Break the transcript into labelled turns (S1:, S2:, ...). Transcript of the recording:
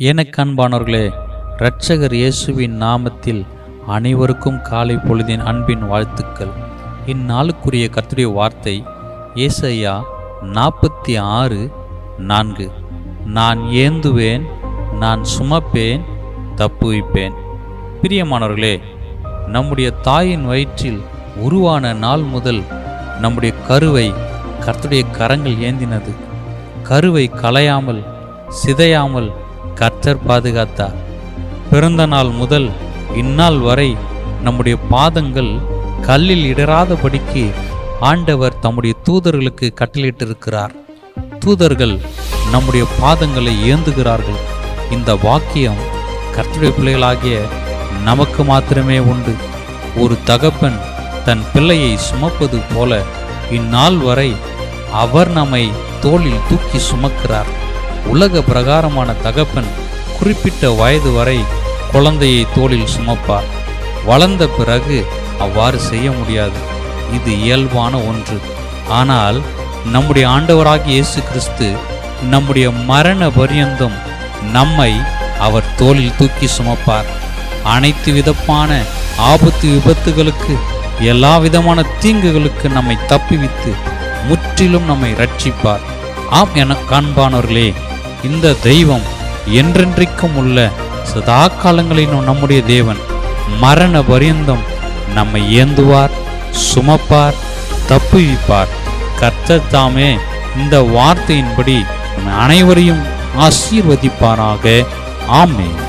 S1: எனக்கு அன்பானவர்களே இரட்சகர் இயேசுவின் நாமத்தில் அனைவருக்கும் காலை பொழுதின் அன்பின் வாழ்த்துக்கள். இந்நாளுக்குரிய கர்த்தருடைய வார்த்தை ஏசையா நாற்பத்தி ஆறு நான்கு. நான் ஏந்துவேன் நான் சுமப்பேன் தப்புவிப்பேன். பிரியமானவர்களே நம்முடைய தாயின் வயிற்றில் உருவான நாள் முதல் நம்முடைய கருவை கர்த்தருடைய கரங்கள் ஏந்தினது. கருவை களையாமல் சிதையாமல் கர்த்தர் பாதுகாத்தார். பிறந்த நாள் முதல் இந்நாள் வரை நம்முடைய பாதங்கள் கல்லில் இடராதபடிக்கு ஆண்டவர் தம்முடைய தூதர்களுக்கு கட்டளையிட்டிருக்கிறார். தூதர்கள் நம்முடைய பாதங்களை ஏந்துகிறார்கள். இந்த வாக்கியம் கர்த்தருடைய பிள்ளைகளாகிய நமக்கு மாத்திரமே உண்டு. ஒரு தகப்பன் தன் பிள்ளையை சுமப்பது போல இந்நாள் வரை அவர் நம்மை தோளில் தூக்கி சுமக்கிறார். உலக பிரகாரமான தகப்பன் குறிப்பிட்ட வயது வரை குழந்தையை தோளில் சுமப்பார். வளர்ந்த பிறகு அவ்வாறு செய்ய முடியாது. இது இயல்பான ஒன்று. ஆனால் நம்முடைய ஆண்டவராகிய இயேசு கிறிஸ்து நம்முடைய மரண பரியந்தம் நம்மை அவர் தோளில் தூக்கி சுமப்பார். அனைத்து விதமான ஆபத்து விபத்துகளுக்கு எல்லா விதமான தீங்குகளுக்கு நம்மை தப்பிவித்து முற்றிலும் நம்மை ரட்சிப்பார் ஆம் என காண்பானவர்களே இந்த தெய்வம் என்றென்றைக்கும் உள்ள சதா காலங்களிலும் நம்முடைய தேவன் மரண பரியந்தம் நம்மை ஏந்துவார் சுமப்பார் தப்புவிப்பார். கர்த்தர் தாமே இந்த வார்த்தையின்படி அனைவரையும் ஆசீர்வதிப்பாராக. ஆமேன்.